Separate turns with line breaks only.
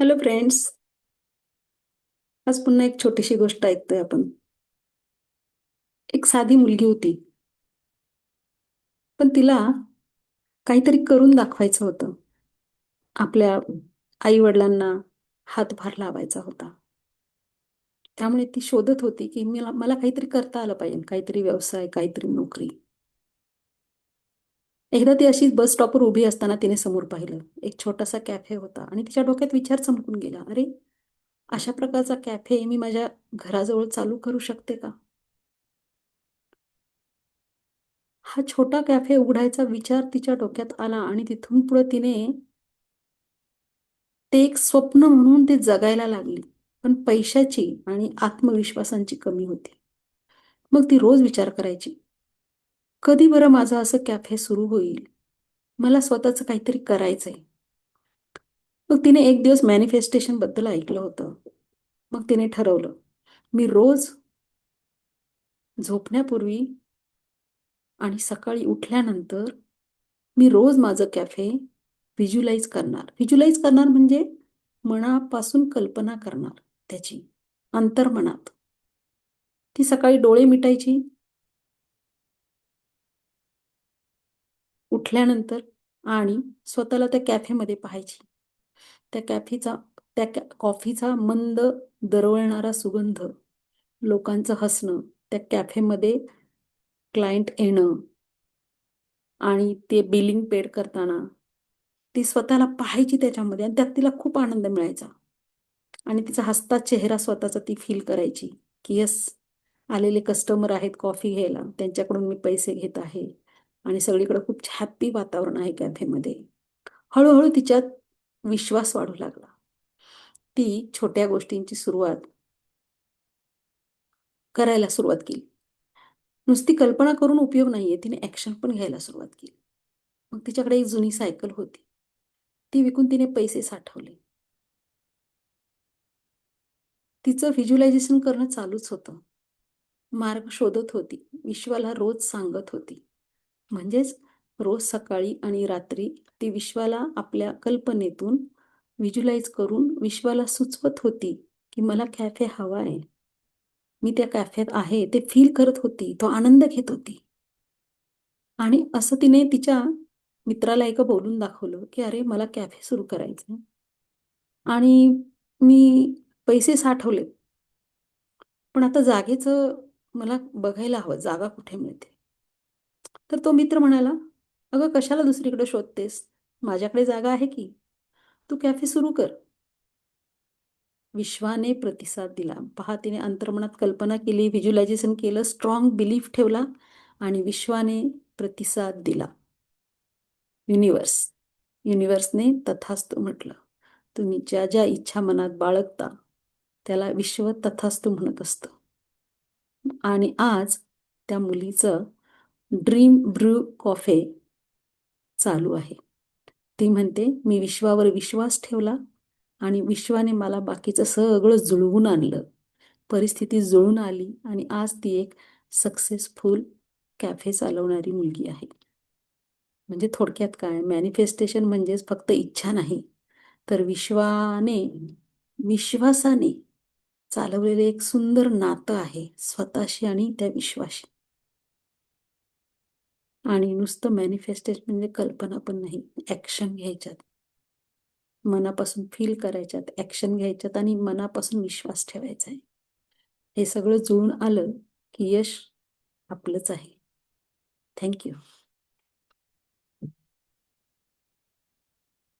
Hello friends आज पुन्हा एक छोटीशी गोष्ट ऐकतोय आपण. एक साधी मुलगी होती. पण तिला काहीतरी करून दाखवायचं होतं. आपल्या आई वडिलांना हातभार लावायचा होता. त्यामुळे ती शोधत होती की मला मला काहीतरी करता आलं पाहिजे. काहीतरी व्यवसाय काहीतरी नोकरी. एकदा ती अशीच बस स्टॉपवर उभी असताना तिने समोर पाहिलं. एक छोटासा कॅफे होता आणि तिच्या डोक्यात विचार चमकून गेला. अरे अशा प्रकारचा कॅफे मी माझ्या घराजवळ चालू करू शकते का? हा छोटा कॅफे उघडायचा विचार तिच्या डोक्यात आला आणि तिथून पुढे तिने ते एक स्वप्न म्हणून ते जगायला लागली. पण पैशाची आणि आत्मविश्वासांची कमी होती. मग ती रोज विचार करायची. कधी बरं माझं असं कॅफे सुरू होईल? मला स्वतःचं काहीतरी करायचंय. मग तिने एक दिवस मॅनिफेस्टेशनबद्दल ऐकलं होतं. मग तिने ठरवलं मी रोज झोपण्यापूर्वी आणि सकाळी उठल्यानंतर मी रोज माझं कॅफे व्हिज्युलाइज करणार. व्हिज्युलाइज करणार म्हणजे मनापासून कल्पना करणार त्याची अंतर्मनात. ती सकाळी डोळे मिटायची उठल्यानंतर आणि स्वतःला त्या कॅफेमध्ये पाहायची. त्या कॅफेचा त्या कॅ कॉफीचा मंद दरवळणारा सुगंध लोकांचं हसणं त्या कॅफेमध्ये क्लायंट येणं आणि ते बिलिंग पेड करताना ती स्वतःला पाहायची त्याच्यामध्ये आणि त्यात तिला खूप आनंद मिळायचा. आणि तिचा हसता चेहरा स्वतःचा ती फील करायची की यस आलेले कस्टमर आहेत कॉफी घ्यायला. त्यांच्याकडून मी पैसे घेत आहे. आणि सगळीकडे खूप हॅप्पी वातावरण आहे कॅफेमध्ये हळूहळू तिच्यात विश्वास वाढू लागला. ती छोट्या गोष्टींची सुरुवात करायला सुरुवात केली. नुसती कल्पना करून उपयोग नाहीये तिने ऍक्शन पण घ्यायला सुरुवात केली. मग तिच्याकडे एक जुनी सायकल होती. ती विकून तिने पैसे साठवले. तिचं व्हिज्युलायझेशन करणं चालूच होतं. मार्ग शोधत होती. विश्वाला रोज सांगत होती. म्हणजेच रोज सकाळी आणि रात्री ती विश्वाला आपल्या कल्पनेतून व्हिज्युलाइज करून विश्वाला सुचवत होती की मला कॅफे हवा आहे. मी त्या कॅफेत आहे ते फील करत होती तो आनंद घेत होती. आणि असं तिने तिच्या मित्राला एका बोलून दाखवलं की अरे मला कॅफे सुरू करायचं आणि मी पैसे साठवले पण आता जागेचं मला बघायला हवं जागा कुठे मिळते? तर तो मित्र म्हणाला अगं कशाला दुसरीकडे शोधतेस? माझ्याकडे जागा आहे की? तू कॅफे सुरू कर. विश्वाने प्रतिसाद दिला. पहा तिने अंतर्मनात कल्पना केली व्हिज्युलायझेशन केलं स्ट्रॉंग बिलीफ ठेवला आणि विश्वाने प्रतिसाद दिला. युनिवर्स युनिवर्सने तथास्तू म्हटलं तुम्ही ज्या ज्या इच्छा मनात बाळगता त्याला विश्व तथास्तू म्हणत असतं. आणि आज त्या मुलीचं ड्रीम ब्रू कॉफे चालू आहे. ती म्हणते मी विश्वावर विश्वास ठेवला आणि विश्वाने मला बाकीचं सगळं जुळवून आणलं. परिस्थिती जुळून आली आणि आज ती एक सक्सेसफुल कॅफे चालवणारी मुलगी आहे. म्हणजे थोडक्यात काय? मॅनिफेस्टेशन म्हणजेच फक्त इच्छा नाही तर विश्वाने विश्वासाने चालवलेले एक सुंदर नातं आहे स्वतःशी आणि त्या विश्वाशी. आणि नुसतं मॅनिफेस्टेशन म्हणजे कल्पना पण नाही ॲक्शन घ्यायच्यात. मनापासून फील करायच्यात ॲक्शन घ्यायच्यात आणि मनापासून विश्वास ठेवायचा आहे हे सगळं जुळून आलं की यश आपलंच आहे. थँक्यू